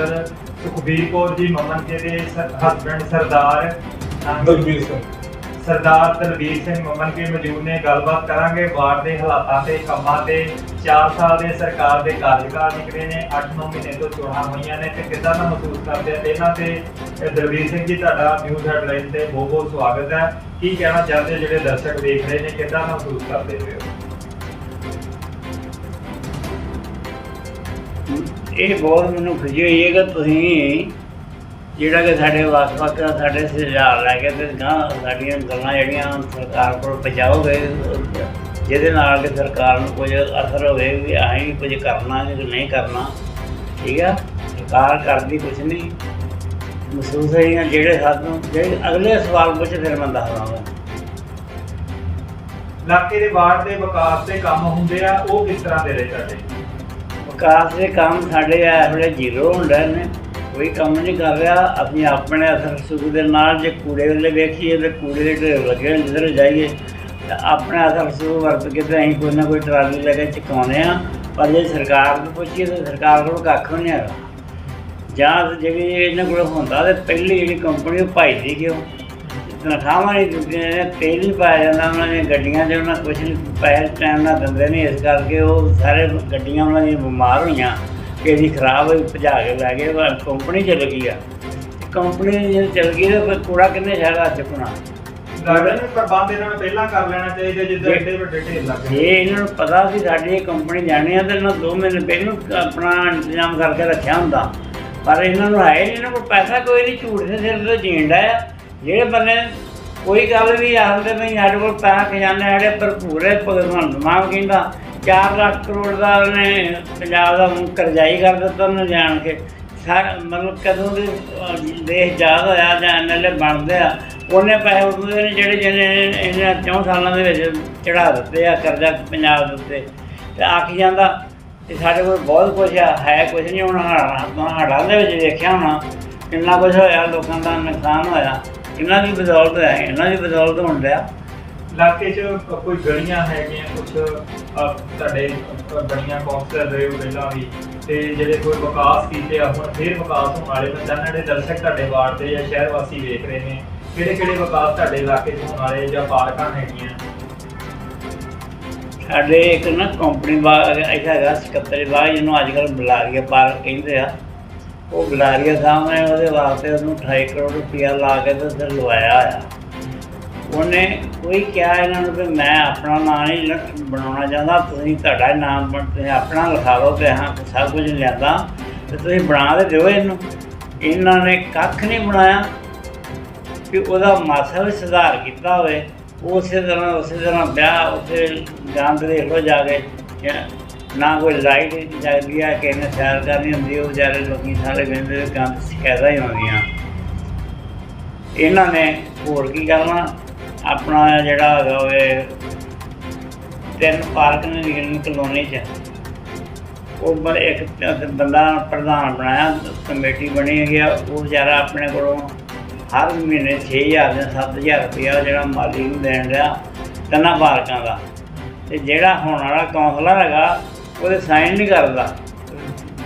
Councillor Sukhbir Kaur ji Maman ji ਦੇ husband Sardar ਅਹ, ਦਲਬੀਰ ਸਿੰਘ। ਸਰਦਾਰ ਦਲਬੀਰ ਸਿੰਘ ਮਮਨ ਜੀ ਮੌਜੂਦ ਨੇ ਗੱਲਬਾਤ ਕਰਾਂਗੇ। ਵਾਰਡ ਦੇ ਹਾਲਾਤਾਂ ਤੇ ਕੰਮਾਂ ਤੇ 4 ਸਾਲ ਦੇ ਸਰਕਾਰ ਦੇ ਕਾਰਜਕਾਲ ਨਿਕਲੇ ਨੇ 8-9 ਮਹੀਨੇ ਤੋਂ ਚੋਣਾਂ ਹੋਈਆਂ ਨੇ ਤੇ ਕਿੱਦਾਂ ਦਾ ਮਹਿਸੂਸ ਕਰਦੇ ਆ? ਇਹਨਾਂ ਤੇ ਅਹ, ਦਲਬੀਰ ਸਿੰਘ ਜੀ ਤੁਹਾਡਾ ਨਿਊਜ਼ ਹੈਡਲਾਈਨ ਤੇ ਬਹੁਤ ਬਹੁਤ ਸਵਾਗਤ ਹੈ। ਕੀ ਕਹਿਣਾ ਚਾਹਦੇ ਜਿਹੜੇ ਦਰਸ਼ਕ ਦੇਖ ਰਹੇ ਨੇ? ਕਿੱਦਾਂ ਮਹਿਸੂਸ ਕਰਦੇ ਹੋ? ਇਹ ਬਹੁਤ ਮੈਨੂੰ ਖੁਸ਼ੀ ਹੋਈ ਹੈ ਕਿ ਤੁਸੀਂ ਜਿਹੜਾ ਕਿ ਸਾਡੇ ਵੱਖ-ਵੱਖ ਸਾਡੇ ਸੁਝਾਅ ਲੈ ਕੇ ਤੇ ਗਾਂ ਸਾਡੀਆਂ ਗੱਲਾਂ ਜਿਹੜੀਆਂ ਸਰਕਾਰ ਕੋਲ ਪਹੁੰਚਾਓਗੇ, ਜਿਹਦੇ ਨਾਲ ਕਿ ਸਰਕਾਰ ਨੂੰ ਕੁਝ ਅਸਰ ਹੋਵੇ ਵੀ ਅਸੀਂ ਕੁਝ ਕਰਨਾ ਕਿ ਨਹੀਂ ਕਰਨਾ, ਠੀਕ ਆ? ਸਰਕਾਰ ਕਰਦੀ ਕੁਝ ਨਹੀਂ। ਮਹਿਸੂਸ ਹੈ ਜਿਹੜੇ ਸਾਨੂੰ ਜਿਹੜੇ ਅਗਲੇ ਸਵਾਲ ਪੁੱਛ ਫਿਰ ਮੈਂ ਦੱਸਦਾ ਇਲਾਕੇ ਦੇ ਵਾਰਡ ਦੇ ਵਿਕਾਸ ਦੇ ਕੰਮ ਹੁੰਦੇ ਆ, ਉਹ ਕਿਸ ਤਰ੍ਹਾਂ ਦੇ ਰਹੇ ਸਾਡੇ ਵਿਕਾਸ ਦੇ ਕੰਮ ਸਾਡੇ ਇਸ ਵੇਲੇ ਜ਼ੀਰੋ ਹੁੰਦਾ ਨੇ। ਕੋਈ ਕੰਮ ਨਹੀਂ ਕਰ ਰਿਹਾ। ਅਸੀਂ ਆਪਣੇ ਅਸਰ ਸੁਖ ਦੇ ਨਾਲ ਜੇ ਕੂੜੇ ਵੇਲੇ ਵੇਖੀਏ ਤੇ ਕੂੜੇ ਦੇ ਢੇਰ ਲੱਗੇ ਹੋਣ ਜਿੱਧਰ ਜਾਈਏ ਤਾਂ ਆਪਣੇ ਅਸਰ ਸੁਖ ਵਰਤ ਕੇ ਤੇ ਅਸੀਂ ਕੋਈ ਨਾ ਕੋਈ ਟਰਾਲੀ ਲੈ ਕੇ ਚੁਕਾਉਂਦੇ ਆ ਪਰ ਜੇ ਸਰਕਾਰ ਨੂੰ ਪੁੱਛੀਏ ਤਾਂ ਸਰਕਾਰ ਕੋਲ ਕੱਖ ਵੀ ਨਹੀਂ ਹੈਗਾ। ਜਾਂ ਜਿਹੜੀ ਇਹਨਾਂ ਕੋਲ ਹੁੰਦਾ ਤੇ ਪਹਿਲੀ ਜਿਹੜੀ ਕੰਪਨੀ ਉਹ ਭਾਈ ਦੀ ਕਿਉਂ? ਤਨਖਾਹਾਂ ਨਹੀਂ ਦਿੱਤੀਆਂ ਨੇ ਤੇਲ ਨਹੀਂ ਪਾਇਆ ਜਾਂਦਾ ਉਹਨਾਂ ਦੀਆਂ ਗੱਡੀਆਂ 'ਚ ਉਹਨਾਂ ਕੁਛ ਨਹੀਂ ਪੈਸੇ ਟਾਈਮ ਨਾਲ ਦਿੰਦੇ ਨਹੀਂ ਇਸ ਕਰਕੇ ਉਹ ਸਾਰੇ ਗੱਡੀਆਂ ਉਹਨਾਂ ਦੀਆਂ ਬਿਮਾਰ ਹੋਈਆਂ ਕਿਹਦੀ ਖਰਾਬ ਹੋਈ ਭਜਾ ਕੇ ਲੈ ਗਏ ਕੰਪਨੀ ਚਲ ਗਈ ਆ। ਕੰਪਨੀ ਜੇ ਚਲ ਗਈ ਤਾਂ ਫਿਰ ਕੂੜਾ ਕਿੰਨੇ ਸ਼ਹਿਰਾਂ ਚੁੱਕਣਾ? ਲੱਗਦਾ ਨਹੀਂ ਪ੍ਰਬੰਧ ਇਹਨਾਂ ਨੂੰ ਪਹਿਲਾਂ ਕਰ ਲੈਣਾ ਚਾਹੀਦਾ ਜਿੱਦਾਂ ਐਡੇ ਵੱਡੇ ਢੇਰ ਲੱਗ ਜੇ ਇਹਨਾਂ ਨੂੰ ਪਤਾ ਸੀ ਸਾਡੀ ਇਹ ਕੰਪਨੀ ਜਾਣੀ ਆ ਤਾਂ ਇਹਨਾਂ ਦੋ ਮਹੀਨੇ ਪਹਿਲਾਂ ਆਪਣਾ ਇੰਤਜ਼ਾਮ ਕਰਕੇ ਰੱਖਿਆ ਹੁੰਦਾ। ਪਰ ਇਹਨਾਂ ਨੂੰ ਹੈ ਨਹੀਂ ਇਹਨਾਂ ਕੋਲ ਪੈਸਾ ਕੋਈ ਨਹੀਂ ਝੂਠ ਦੇ ਸਿਰ ਤੇ ਜੀਣ ਆ। ਜਿਹੜੇ ਬੰਦੇ ਕੋਈ ਗੱਲ ਵੀ ਆਉਂਦੇ ਨਹੀਂ, ਸਾਡੇ ਕੋਲ ਪੈਸਾ ਖਜ਼ਾਨੇ ਸਾਡੇ ਭਰਪੂਰ ਹੈ ਭਗਵਾਨ ਮਾਨ ਕਹਿੰਦਾ। 4 ਲੱਖ ਕਰੋੜ ਦਾ ਉਹਨੇ ਪੰਜਾਬ ਦਾ ਕਰਜ਼ਾਈ ਕਰ ਦਿੱਤਾ ਉਹਨੇ ਜਾਣ ਕੇ। ਸਾਰਾ ਮਤਲਬ ਕਦੋਂ ਦੇ ਦੇਸ਼ ਆਜ਼ਾਦ ਹੋਇਆ ਜਾਂ ਐਮਐਲਏ ਬਣਦੇ ਆ, ਉਹਨੇ ਪੈਸੇ ਉਹਦੇ ਨੇ ਜਿਹੜੇ ਜਿਹਨੇ ਇਹਨਾਂ ਚੌਂ ਸਾਲਾਂ ਦੇ ਵਿੱਚ ਚੜਾ ਦਿੱਤੇ ਆ ਕਰਜ਼ਾ ਪੰਜਾਬ ਦੇ ਉੱਤੇ। ਤੇ ਆਖੀ ਜਾਂਦਾ ਕਿ ਸਾਡੇ ਕੋਲ ਬਹੁਤ ਕੁਝ ਆ, ਹੈ ਕੁਝ ਨਹੀਂ, ਹੁਣ ਹੜ੍ਹਾਂ ਹੜ੍ਹਾਂ ਦੇ ਵਿੱਚ ਦੇਖਿਆ ਹੋਣਾ, ਕਿੰਨਾ ਕੁਝ ਹੋਇਆ, ਲੋਕਾਂ ਦਾ ਨੁਕਸਾਨ ਹੋਇਆ। ਇਹਨਾਂ ਦੀ ਬਦੌਲਤ ਹੈ ਇਹਨਾਂ ਦੀ ਬਦੌਲਤ ਹੋਣ ਡਿਆ। ਇਲਾਕੇ 'ਚ ਕੋਈ ਗਲੀਆਂ ਹੈਗੀਆਂ ਕੁਝ ਤੁਹਾਡੇ ਬਣੀਆਂ ਕੌਂਸਲਰ ਰਹੇ ਹੋ ਪਹਿਲਾਂ ਵੀ ਤੇ ਜਿਹੜੇ ਕੋਈ ਵਿਕਾਸ ਕੀਤੇ ਆ ਹੁਣ ਫੇਰ ਵਿਕਾਸ ਹੋਣ ਵਾਲੇ ਨੇ ਜਾਨਣ ਦੇ ਦਰਸ਼ਕ ਤੁਹਾਡੇ ਵਾਰਡ ਦੇ ਜਾਂ ਸ਼ਹਿਰ ਵਾਸੀ ਵੇਖ ਰਹੇ ਨੇ। ਕਿਹੜੇ ਕਿਹੜੇ ਵਿਕਾਸ ਤੁਹਾਡੇ ਇਲਾਕੇ 'ਚ ਹੋਣ ਵਾਲੇ ਜਾਂ ਪਾਰਕਾਂ ਹੈਗੀਆਂ? ਸਾਡੇ ਇੱਕ ਨਾ ਕੰਪਨੀ ਬਾਗ ਹੈਗਾ ਸਕੱਤਰੀ ਬਾਗ ਜਿਹਨੂੰ ਅੱਜ ਕੱਲ੍ਹ ਬਲਾਰੀਆ ਪਾਰਕ ਕਹਿੰਦੇ ਆ। ਉਹ ਗਲਾਰੀਆ ਸਾਹਿਬ ਨੇ ਉਹਦੇ ਵਾਸਤੇ ਉਹਨੂੰ 28 ਕਰੋੜ ਰੁਪਇਆ ਲਾ ਕੇ ਤੇ ਉੱਥੇ ਲਵਾਇਆ ਆ ਉਹਨੇ ਕੋਈ ਕਿਹਾ ਇਹਨਾਂ ਨੂੰ ਕਿ ਮੈਂ ਆਪਣਾ ਨਾਂ ਨਹੀਂ ਬਣਾਉਣਾ ਚਾਹੁੰਦਾ, ਤੁਸੀਂ ਤੁਹਾਡਾ ਨਾਮ ਬਣ, ਤੁਸੀਂ ਆਪਣਾ ਲਿਖਾ ਲਓ ਤੇ ਹਾਂ ਸਭ ਕੁਝ ਲਿਆਂਦਾ, ਤੇ ਤੁਸੀਂ ਬਣਾ ਦੇ ਦਿਓ ਇਹਨੂੰ। ਇਹਨਾਂ ਨੇ ਕੱਖ ਨਹੀਂ ਬਣਾਇਆ ਕਿ ਉਹਦਾ ਮਾਸਾ ਵੀ ਸੁਧਾਰ ਕੀਤਾ ਹੋਵੇ। ਉਸੇ ਤਰ੍ਹਾਂ ਉਸੇ ਤਰ੍ਹਾਂ ਵਿਆਹ ਉਸੇ ਗੰਦ ਦੇਖ ਲਓ ਜਾ ਕੇ ਨਾ ਕੋਈ ਲਾਈਟ ਜਗਦੀ ਆ, ਕਿਸੇ ਨੇ ਸੈਰ ਕਰਨੀ ਹੁੰਦੀ, ਉਹ ਵਿਚਾਰੇ ਲੋਕੀ ਸਾਰੇ ਕਹਿੰਦੇ ਗੰਦ ਸ਼ਿਕਾਇਤਾਂ ਹੀ ਆਉਂਦੀਆਂ। ਇਹਨਾਂ ਨੇ ਹੋਰ ਕੀ ਕਰਨਾ? ਆਪਣਾ ਜਿਹੜਾ ਹੈਗਾ ਵੇ ਤਿੰਨ ਪਾਰਕ ਨੇ ਨਿਕਲਣ ਕਲੋਨੀ ਚ। ਉਹ ਬ- ਇੱਕ ਬੰਦਾ ਪ੍ਰਧਾਨ ਬਣਾਇਆ, ਕਮੇਟੀ ਬਣੀ ਹੈਗੀ ਆ, ਉਹ ਵਿਚਾਰਾ ਆਪਣੇ ਕੋਲੋਂ ਹਰ ਮਹੀਨੇ 6000 ਜਾਂ 7000 ਰੁਪਇਆ ਜਿਹੜਾ ਮਾਲੀ ਨੂੰ ਦੇਣ ਰਿਹਾ ਤਿੰਨਾਂ ਪਾਰਕਾਂ ਦਾ। ਤੇ ਜਿਹੜਾ ਹੁਣ ਵਾਲਾ ਕਾਉਂਸਲਰ ਹੈਗਾ ਉਹਦੇ ਸਾਈਨ ਨਹੀਂ ਕਰਦਾ।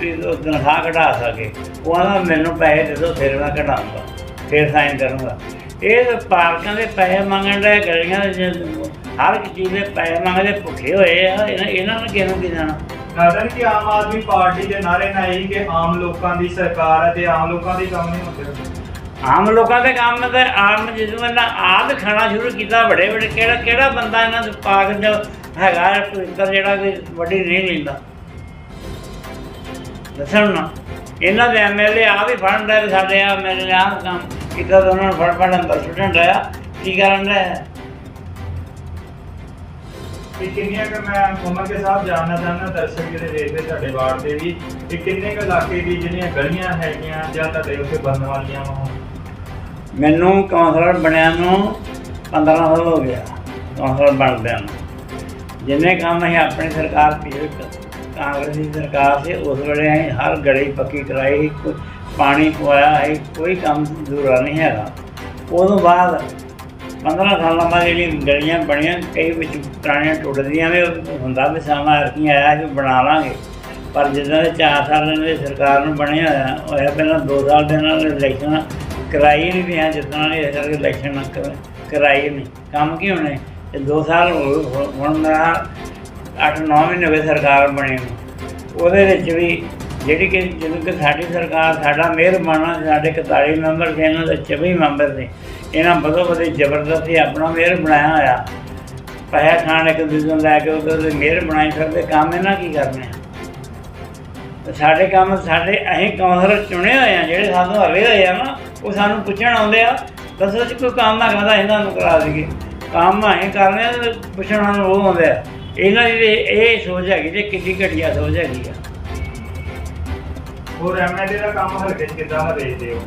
ਵੀ ਉਹ ਤਨਖਾਹ ਘਟਾ ਸਕੇ। ਉਹ ਆਂਦਾ ਮੈਨੂੰ ਪੈਸੇ ਦੇ ਦਿਓ ਫਿਰ ਮੈਂ ਘਟਾਉਂਗਾ ਫਿਰ ਸਾਈਨ ਕਰੂੰਗਾ। ਇਹ ਪਾਰਕਾਂ ਦੇ ਪੈਸੇ ਮੰਗਣ ਦਾ ਗਲੀਆਂ ਦੇ ਹਰ ਇੱਕ ਚੀਜ਼ ਦੇ ਪੈਸੇ ਮੰਗਦੇ ਭੁੱਖੇ ਹੋਏ ਆ। ਇਹਨਾਂ ਇਹਨਾਂ ਨੂੰ ਕਿਹਨੂੰ ਕੀ ਦੇਣਾ? ਲੱਗਦਾ ਨਹੀਂ ਕਿ ਆਮ ਆਦਮੀ ਪਾਰਟੀ ਦੇ ਨਾਰੇ ਨਾਲ ਇਹੀ ਕਿ ਆਮ ਲੋਕਾਂ ਦੀ ਸਰਕਾਰ ਹੈ ਤੇ ਆਮ ਲੋਕਾਂ ਦੇ ਕੰਮ ਨਹੀਂ ਹੁੰਦੇ ਆਮ ਲੋਕਾਂ ਦੇ ਕੰਮ ਤੇ ਆਮ ਜਦੋਂ ਇਹਨਾਂ ਆਦ ਖਾਣਾ ਸ਼ੁਰੂ ਕੀਤਾ ਬੜੇ ਬੜੇ ਕਿਹੜਾ ਕਿਹੜਾ ਬੰਦਾ ਇਹਨਾਂ ਦੇ ਪਾਕ ਜੋ ਹੈਗਾ ਪਵਿੱਤਰ ਜਿਹੜਾ ਕੋਈ ਵੱਡੀ ਨਹੀਂ ਲੈਂਦਾ। ਦੱਸਣ ਨਾ। ਇਹਨਾਂ ਦੇ ਐਮਐਲਏ ਆ ਵੀ ਫੜਨ ਰਹੇ ਸਾਡੇ ਆ ਮੇਰੇ ਆ ਕੰਮ ਤਾਂ ਉਹਨਾਂ ਨੂੰ ਫੜ ਫੜ ਅੰਦਰ ਸੁੱਟਣ ਰਿਹਾ ਕੀ ਕਰਨ ਰਿਹਾ ਕਿ ਕਿੰਨੀਆਂ ਕਿ ਮੈਂ ਉਮਰ ਕੇ ਸਾਹਿਬ ਜਾਣਨਾ ਚਾਹੁੰਦਾ ਦਰਸ਼ਕ ਜਿਹੜੇ ਦੇਖਦੇ ਤੁਹਾਡੇ ਵਾਰਡ ਦੇ ਵੀ ਕਿ ਕਿੰਨੇ ਕੁ ਇਲਾਕੇ ਦੀ ਜਿਹੜੀਆਂ ਗਲੀਆਂ ਹੈਗੀਆਂ ਜਾਂ ਤੁਹਾਡੇ ਉੱਥੇ ਬਣਨ ਵਾਲੀਆਂ ਵਾ? ਮੈਨੂੰ ਕਾਉਂਸਲਰ ਬਣਿਆ ਨੂੰ 15 ਸਾਲ ਹੋ ਗਿਆ। ਕਾਉਂਸਲਰ ਬਣਦਿਆਂ ਨੂੰ। ਜਿੰਨੇ ਕੰਮ ਅਸੀਂ ਆਪਣੀ ਸਰਕਾਰ ਪਿਛਲੇ ਕਾਂਗਰਸ ਦੀ ਸਰਕਾਰ ਸੀ, ਉਸ ਵੇਲੇ ਅਸੀਂ ਹਰ ਗਲੀ ਪੱਕੀ ਕਰਾਈ ਪਾਣੀ ਪਵਾਇਆ ਹੈ ਕੋਈ ਕੰਮ ਅਧੂਰਾ ਨਹੀਂ ਹੈਗਾ। ਉਦੋਂ ਬਾਅਦ 15 ਸਾਲਾਂ ਬਾਅਦ ਜਿਹੜੀ ਗਲੀਆਂ ਬਣੀਆਂ, ਕਈ ਵਿੱਚ ਪੁਰਾਣੀਆਂ ਟੁੱਟਦੀਆਂ ਵੀ, ਹੁੰਦਾ ਵੀ ਸਮਾਂ ਅਰਕੀ ਆਇਆ ਕਿ ਬਣਾ ਲਾਂਗੇ। ਪਰ ਜਿੱਦਾਂ ਦੇ 4 ਸਾਲ ਇਹਨਾਂ ਦੀ ਸਰਕਾਰ ਨੂੰ ਬਣਿਆ ਹੋਇਆ ਹੋਇਆ ਪਹਿਲਾਂ 2 ਸਾਲ ਦੇ ਨਾਲ ਇਲੈਕਸ਼ਨ ਕਰਾਈ ਨਹੀਂ ਪਿਆ ਜਿੱਦਾਂ ਨੇ ਇਸ ਕਰਕੇ ਇਲੈਕਸ਼ਨ ਕਰਾਈ ਨਹੀਂ। ਕੰਮ ਕੀ ਹੋਣੇ? ਤੇ 2 ਸਾਲ ਹੋ- ਹੁਣ ਮੇਰਾ 8-9 ਮਹੀਨੇ ਹੋ ਗਏ ਸਰਕਾਰ ਬਣੀ ਉਹਦੇ ਵਿੱਚ ਵੀ ਜਿਹੜੀ ਕਿ ਜਦੋਂ ਕਿ ਸਾਡੀ ਸਰਕਾਰ ਸਾਡਾ ਮਿਹਰਬਾਨਾ ਸਾਡੇ 41 ਮੈਂਬਰ ਸੀ, ਇਹਨਾਂ ਦੇ 24 ਮੈਂਬਰ ਸੀ। ਇਹਨਾਂ ਬਦੋ ਬਦੀ ਜ਼ਬਰਦਸਤੀ ਆਪਣਾ ਮੇਅਰ ਬਣਾਇਆ ਹੋਇਆ। ਪੈਸਾ ਖਾਣ ਇੱਕ ਦੂਜੇ ਨੂੰ ਲੈ ਕੇ ਉਹਦੇ ਮੇਅਰ ਬਣਾਈ ਸਕਦੇ ਕੰਮ ਇਹਨਾਂ ਕੀ ਕਰਨੇ ਸਾਡੇ ਕੰਮ ਸਾਡੇ ਅਸੀਂ ਕੌਂਸਲਰ ਚੁਣੇ ਹੋਏ ਆ, ਜਿਹੜੇ ਸਾਨੂੰ ਹਲੇ ਹੋਏ ਆ ਨਾ, ਉਹ ਸਾਨੂੰ ਪੁੱਛਣ ਆਉਂਦੇ ਆ, ਦੱਸੋ ਜੀ ਕੋਈ ਕੰਮ ਨਾ ਕਹਿੰਦਾ ਇਹਨਾਂ ਨੂੰ ਕਰਾ ਦਈਏ। ਕੰਮ ਅਸੀਂ ਕਰਨੇ ਆ ਤੇ ਪੁੱਛਣ ਨੂੰ ਉਹ ਆਉਂਦੇ ਆ। ਇਹਨਾਂ ਦੀ ਤੇ ਇਹ ਸੋਚ ਹੈਗੀ ਤੇ ਕਿੰਨੀ ਘਟੀਆ ਸੋਚ ਹੈਗੀ ਆ। ਹੋਰ ਐਮਐਲਏ ਦਾ ਕੰਮ ਹਲਕੇ 'ਚ ਕਿੱਦਾਂ ਦਾ ਦੇਖਦੇ ਹੋ?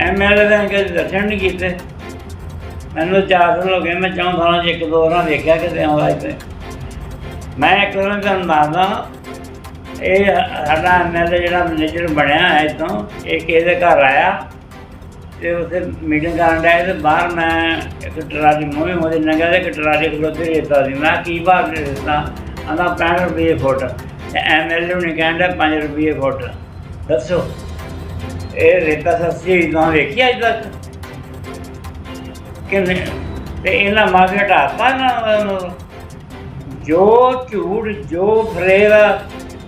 ਐਮਐਲਏ ਦਾ ਕਦੇ ਦਰਸ਼ਨ ਨਹੀਂ ਕੀਤੇ। ਮੈਨੂੰ ਚਾਰ ਸਾਲ ਹੋ ਗਏ ਮੈਂ ਚੌਂ ਸਾਲਾਂ 'ਚ ਇੱਕ ਦੋ ਵਾਰ ਦੇਖਿਆ ਕਿਤੇ ਆਉਂਦਾ ਇੱਥੇ ਮੈਂ ਇੱਕ ਵਾਰ ਤੁਹਾਨੂੰ ਦੱਸਦਾ ਇਹ ਸਾਡਾ ਐਮਐਲਏ ਜਿਹੜਾ ਮੈਨੇਜਰ ਬਣਿਆ ਹੈ ਇੱਥੋਂ ਇਹ ਕਿਸੇ ਦੇ ਘਰ ਆਇਆ। ਤੇ ਉੱਥੇ ਮੀਟਿੰਗ ਕਰਨ ਡਿਆ ਤੇ ਬਾਹਰ ਮੈਂ ਇੱਕ ਟਰਾਲੀ ਮੂਹਰੇ ਮੋਦੇ ਨੰਗਾ ਤੇ ਇੱਕ ਟਰਾਲੀ ਖਲੋਤੇ ਰੇਤਾ ਸੀ। ਮੈਂ ਕੀ ਬਾਹਰ ਦੇ ਦਿੱਤਾ? ਆਂਦਾ 65 ਰੁਪਏ ਫੁੱਟ। ਤੇ ਐਮਐਲਏ ਨੇ ਕਹਿੰਦਾ 5 ਰੁਪਏ ਫੁੱਟ। ਦੱਸੋ ਇਹ ਰੇਤਾ ਸਸਤੀ ਨਾ ਵੇਖੀ ਅੱਜ ਤੱਕ? ਕਿੰਨੇ? ਤੇ ਇਹਨਾਂ ਮਾਗੇ ਹਟਾਤਾ ਨਾ ਜੋ ਝੂਠ ਜੋ ਫਰੇਬ ਆ,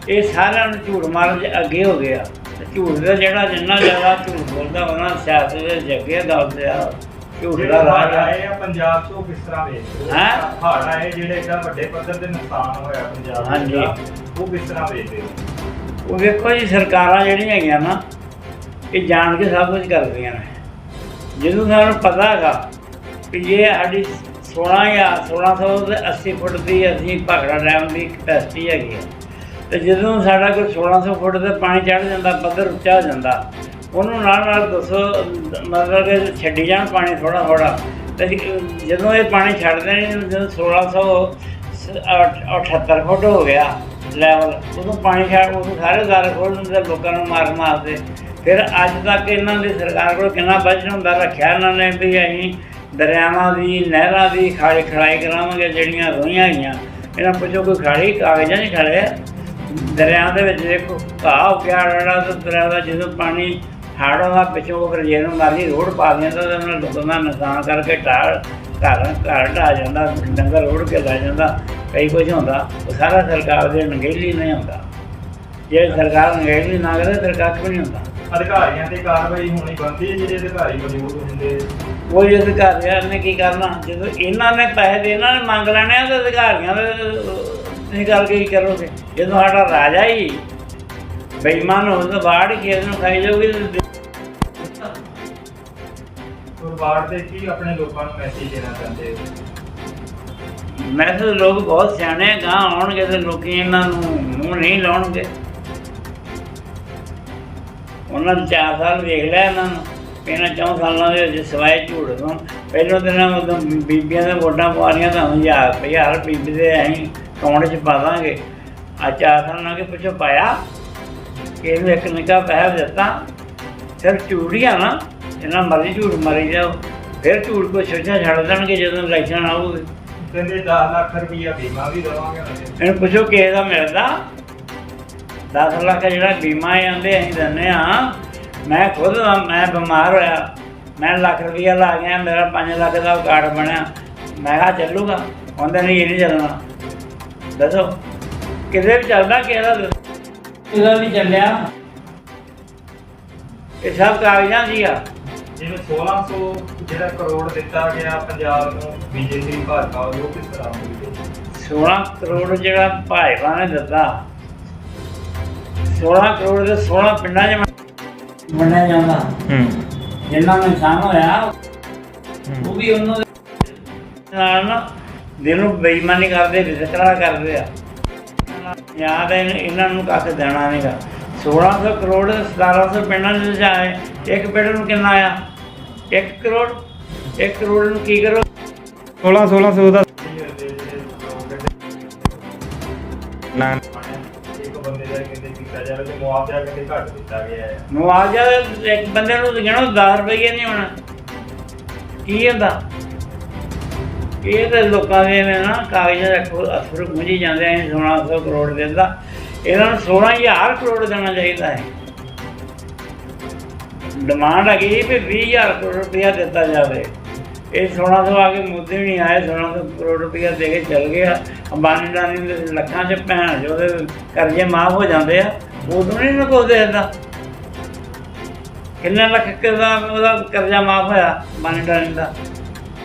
ਇਹ ਸਾਰਿਆਂ ਨੂੰ ਝੂਠ ਮਾਰਨ ਦੇ ਅੱਗੇ ਹੋ ਗਿਆ। ਝੂਠ ਦਾ ਜਿਹੜਾ ਜਿੰਨਾ ਜ਼ਿਆਦਾ ਝੂਠ ਬੋਲਦਾ ਉਹਨਾਂ ਸਿਆਸਤ ਦੇ ਜੱਗੇ ਦੱਸਦੇ ਆ ਝੂਠ ਦਾ ਰਾਜ ਆ ਆਏ ਆ ਪੰਜਾਬ ਉਹ ਕਿਸ ਤਰ੍ਹਾਂ ਵੇਖਦੇ ਹੋ ਹੈਂ? ਹੜ੍ਹ ਆਏ ਜਿਹੜੇ ਏਡਾ ਵੱਡੇ ਪੱਧਰ ਤੇ ਨੁਕਸਾਨ ਹੋਇਆ ਪੰਜਾਬ ਹਾਂਜੀ। ਦਾ ਉਹ ਕਿਸ ਤਰ੍ਹਾਂ ਵੇਖਦੇ ਹੋ ਉਹ ਵੇਖੋ ਜੀ ਸਰਕਾਰਾਂ ਜਿਹੜੀਆਂ ਹੈਗੀਆਂ ਨਾ ਇਹ ਜਾਣ ਕੇ ਸਭ ਕੁਝ ਕਰਦੀਆਂ ਨੇ ਜਦੋਂ ਸਾਨੂੰ ਪਤਾ ਹੈਗਾ ਕਿ ਇਹ ਸਾਡੀ 16 ਜਾਂ 1600 ਤੇ 80 ਫੁੱਟ ਦੀ ਅਸੀਂ ਭਾਖੜਾ ਡੈਮ ਦੀ ਕਪੈਸਿਟੀ ਹੈਗੀ ਹੈ ਤੇ ਜਦੋਂ ਸਾਡਾ ਕੋਈ 1600 ਫੁੱਟ ਤੇ ਪਾਣੀ ਚੜ ਜਾਂਦਾ, ਪੱਧਰ ਉੱਚਾ ਹੋ ਜਾਂਦਾ, ਉਹਨੂੰ ਨਾਲ ਨਾਲ ਦੱਸੋ, ਮਤਲਬ ਕਿ ਛੱਡੀ ਜਾਣ ਪਾਣੀ ਥੋੜਾ ਥੋੜਾ ਤੇ ਜਦੋਂ ਇਹ ਪਾਣੀ ਛੱਡਦੇ ਨੇ, ਜਦੋਂ 1678 ਫੁੱਟ ਹੋ ਗਿਆ ਲੈਵਲ ਉਦੋਂ ਪਾਣੀ ਛੱਡ ਉਦੋਂ ਸਾਰੇ ਦਾਰ ਖੋਲ ਦਿੰਦੇ, ਲੋਕਾਂ ਨੂੰ ਮਾਰ ਮਾਰਦੇ ਫਿਰ ਅੱਜ ਤੱਕ ਇਹਨਾਂ ਦੀ ਸਰਕਾਰ ਕੋਲ ਕਿੰਨਾ ਬਜਟ ਹੁੰਦਾ, ਰੱਖਿਆ ਇਹਨਾਂ ਨੇ ਵੀ ਅਸੀਂ ਦਰਿਆਵਾਂ ਦੀ, ਨਹਿਰਾਂ ਦੀ ਖਾਲੀ ਖੜਾਈ ਕਰਾਵਾਂਗੇ, ਜਿਹੜੀਆਂ ਰੋਈਆਂ ਹੈਗੀਆਂ ਇਹਨਾਂ ਪੁੱਛੋ ਕੋਈ ਖਾਲੀ ਕਾਗਜ਼ਾਂ ਨਹੀਂ ਖੜੇ ਦਰਿਆ ਦੇ ਵਿੱਚ ਦੇਖੋ ਘਾਹ ਹੋ ਗਿਆ ਰੜਾ ਤੇ ਦਰਿਆ ਦਾ ਜਦੋਂ ਪਾਣੀ ਹੜ੍ਹ ਆਉਂਦਾ ਪਿੱਛੋਂ ਫਿਰ ਜੇ ਨੂੰ ਮਾਰੀ ਰੋਡ ਪਾ ਦਿੰਦਾ ਤਾਂ ਉਹਨਾਂ ਲੋਕਾਂ ਦਾ ਨੁਕਸਾਨ ਕਰਕੇ ਢਾਲ ਘਰ ਘਰ ਢਾ ਜਾਂਦਾ ਡੰਗਰ ਰੋੜ ਕੇ ਲੈ ਜਾਂਦਾ ਕਈ ਕੁਝ ਹੁੰਦਾ। ਉਹ ਸਾਰਾ ਸਰਕਾਰ ਦੇ ਨਗੇਲੀ ਨਹੀਂ ਹੁੰਦਾ। ਜੇ ਸਰਕਾਰ ਨਗੇਲੀ ਨਾ ਕਰੇ ਫਿਰ ਕੱਖ ਵੀ ਨਹੀਂ ਹੁੰਦਾ। ਅਧਿਕਾਰੀਆਂ ਤੇ ਕਾਰਵਾਈ ਹੋਣੀ ਬਣਦੀ ਹੈ ਜਿਹੜੇ ਅਧਿਕਾਰੀ ਮੌਜੂਦ ਹੁੰਦੇ ਉਹ ਜੇ ਅਧਿਕਾਰੀਆਂ ਨੇ ਕੀ ਕਰਨਾ? ਜਦੋਂ ਇਹਨਾਂ ਨੇ ਪੈਸੇ ਦੇ ਇਹਨਾਂ ਨੇ ਮੰਗ ਲੈਣੇ ਆ ਤਾਂ ਅਧਿਕਾਰੀਆਂ ਦੇ ਤੁਸੀਂ ਗੱਲ ਕੀ ਕਰੋਗੇ? ਜਦੋਂ ਸਾਡਾ ਰਾਜਾ ਹੀ ਬੇਈਮਾਨ ਹੋ ਤਾਂ ਬਾੜ ਹੀ ਕਿਸੇ ਨੂੰ ਖਾਈ ਜਾਊਗੀ ਤੇ ਪਰਿਵਾਰ ਦੇ ਕੀ ਆਪਣੇ ਲੋਕਾਂ ਨੂੰ ਮੈਸੇਜ ਦੇਣਾ ਚਾਹੁੰਦੇ ਹੋ? ਮੈਂ ਤਾਂ ਲੋਕ ਬਹੁਤ ਸਿਆਣੇ ਗਾਂ ਆਉਣਗੇ ਤੇ ਲੋਕੀ ਇਹਨਾਂ ਨੂੰ ਮੂੰਹ ਨਹੀਂ ਲਾਉਣਗੇ। ਉਹਨਾਂ ਨੇ ਚਾਰ ਸਾਲ ਵੇਖ ਲਿਆ ਇਹਨਾਂ ਨੂੰ ਇਹਨਾਂ ਚੌਂ ਸਾਲਾਂ ਦੇ ਵਿੱਚ ਸਿਵਾਏ ਝੂਠ ਤੋਂ ਪਹਿਲੋਂ ਦਿਨਾਂ ਉਦੋਂ ਬੀਬੀਆਂ ਦੇ ਵੋਟਾਂ ਪਵਾਉਣੀਆਂ ਤਾਂ ਹਜ਼ਾਰ ਰੁਪਈਆ ਹਰ ਬੀਬੀ ਦੇ ਅਸੀਂ ਅਕਾਊਂਟ 'ਚ ਪਾ ਦਾਂਗੇ। ਆ ਚਾਰ ਸਾਲਾਂ ਕੇ ਪਿੱਛੋਂ ਪਾਇਆ ਇਹਨੂੰ ਇੱਕ ਨਿੱਕਾ ਪੈਸਾ ਦਿੱਤਾ। ਸਿਰਫ ਝੂਠੀਆਂ ਨਾ ਇਹਨਾਂ ਮਰਜ਼ੀ ਝੂਠ ਮਾਰੀ ਜਾਓ। ਫਿਰ ਝੂਠ ਕੋ ਛੋਟਾ ਛੱਡ ਦੇਣਗੇ ਜਦੋਂ ਇਲੈਕਸ਼ਨ ਆਊਗੀ। ਕਹਿੰਦੇ 10 ਲੱਖ ਰੁਪਈਆ ਬੀਮਾ ਵੀ ਦਵਾਂਗੇ ਇਹਨੂੰ ਪੁੱਛੋ ਕਿਸੇ ਦਾ ਮਿਲਦਾ। 10 ਲੱਖ ਜਿਹੜਾ ਬੀਮਾ ਆਂਦੇ ਅਸੀਂ ਦਿੰਦੇ ਆ ਮੈਂ ਖੁਦ ਮੈਂ ਬਿਮਾਰ ਹੋਇਆ। ਮੈਂ ਲੱਖ ਰੁਪਈਆ ਲਾ ਗਿਆ ਮੇਰਾ 5 ਲੱਖ ਦਾ ਕਾਰਡ ਬਣਿਆ। ਮੈਂ ਕਿਹਾ ਚੱਲੂਗਾ ਕਹਿੰਦੇ ਨਹੀਂ ਇਹ ਨਹੀਂ ਚੱਲਣਾ। ਦੱਸੋ। ਕਿਤੇ ਵੀ ਚੱਲਦਾ ਕਿਸੇ ਦਾ ਦੱਸੋ। ਇਹਦਾ ਵੀ ਚੱਲਿਆ? ਇਹ ਸਭ ਕਾਗਜ਼ਾਂ ਦੀ ਆ ਜਿਵੇਂ 1600 ਜਿਹੜਾ ਕਰੋੜ ਦਿੱਤਾ ਗਿਆ ਪੰਜਾਬ ਨੂੰ ਬੀਜੇਪੀ ਭਾਜਪਾ ਵੱਲੋਂ ਕਿਸ ਤਰ੍ਹਾਂ ਹੋਊਗੀ 16 ਕਰੋੜ ਜਿਹੜਾ ਭਾਜਪਾ ਨੇ ਦਿੱਤਾ। 16 ਕਰੋੜ ਦੇ 16 ਪਿੰਡਾਂ 'ਚ ਵੰਡਿਆ ਜਾਂਦਾ। ਹੂੰ। ਜਿੰਨਾ ਨੁਕਸਾਨ ਹੋਇਆ ਉਹ ਵੀ ਉਹਨਾਂ ਦੇ ਨਾਲ ਨਾ ਦਿਲ ਨੂੰ ਬੇਈਮਾਨੀ ਕਰਦੇ ਵਿਤਕਰਾ ਕਰਦੇ ਆ। ਯਾਦ ਹੈ ਇਹਨਾਂ ਨੂੰ ਕੱਖ ਦੇਣਾ ਨਹੀਂਗਾ। 1600 ਕਰੋੜ 1700 ਪਿੰਡਾਂ ਦੇ ਜਾਏ ਇੱਕ ਪਿੰਡ ਨੂੰ ਕਿੰਨਾ ਆਇਆ? 1 ਕਰੋੜ? 1 ਕਰੋੜ ਨੂੰ ਕੀ ਕਰੋ? 16 1600 ਦਾ। ਨਾ। ਇੱਕ ਬੰਦੇ ਦਾ ਕਹਿੰਦੇ ਕੀਤਾ ਜਾਵੇ ਤੇ ਮੁਆਵਜ਼ਾ ਕਹਿੰਦੇ ਘੱਟ ਦਿੱਤਾ ਗਿਆ ਹੈ। ਮੁਆਵਜ਼ਾ ਇੱਕ ਬੰਦੇ ਨੂੰ ਗਿਣੋ 10 ਰੁਪਏ ਨਹੀਂ ਹੋਣਾ। ਕੀ ਹੁੰਦਾ? ਇਹ ਤਾਂ ਲੋਕਾਂ ਦੇ ਨੇ ਨਾ ਕਾਗਜ਼ਾਂ ਦਾ ਅਸਰ ਮੁਝੀ ਜਾਂਦੇ ਆ 1600 ਕਰੋੜ ਦਿੰਦਾ ਇਹਨਾਂ ਨੂੰ 16000 ਕਰੋੜ ਦੇਣਾ ਚਾਹੀਦਾ ਹੈ। ਡਿਮਾਂਡ ਹੈਗੀ ਵੀ 20000 ਕਰੋੜ ਰੁਪਇਆ ਦਿੱਤਾ ਜਾਵੇ। ਇਹ ਸੋਨਾ ਤੋਂ ਆ ਕੇ ਮੁੱਦੇ ਨਹੀਂ ਆਏ ਸੋਨਾ ਤੋਂ ਕਰੋੜ ਰੁਪਇਆ ਦੇ ਕੇ ਚਲ ਗਿਆ। ਅੰਬਾਨੀ ਡਾਨੀ ਦੇ ਲੱਖਾਂ ਚ ਭੈਣ ਜੋ ਉਹਦੇ ਕਰਜ਼ੇ ਮਾਫ ਹੋ ਜਾਂਦੇ ਆ ਉਦੋਂ ਨਹੀਂ ਨਾ ਕੋਈ ਦੇਖਦਾ ਕਿੰਨੇ ਲੱਖ ਦਾ ਉਹਦਾ ਕਰਜ਼ਾ ਮਾਫ ਹੋਇਆ ਅੰਬਾਨੀ ਡਾਨੀ ਦਾ?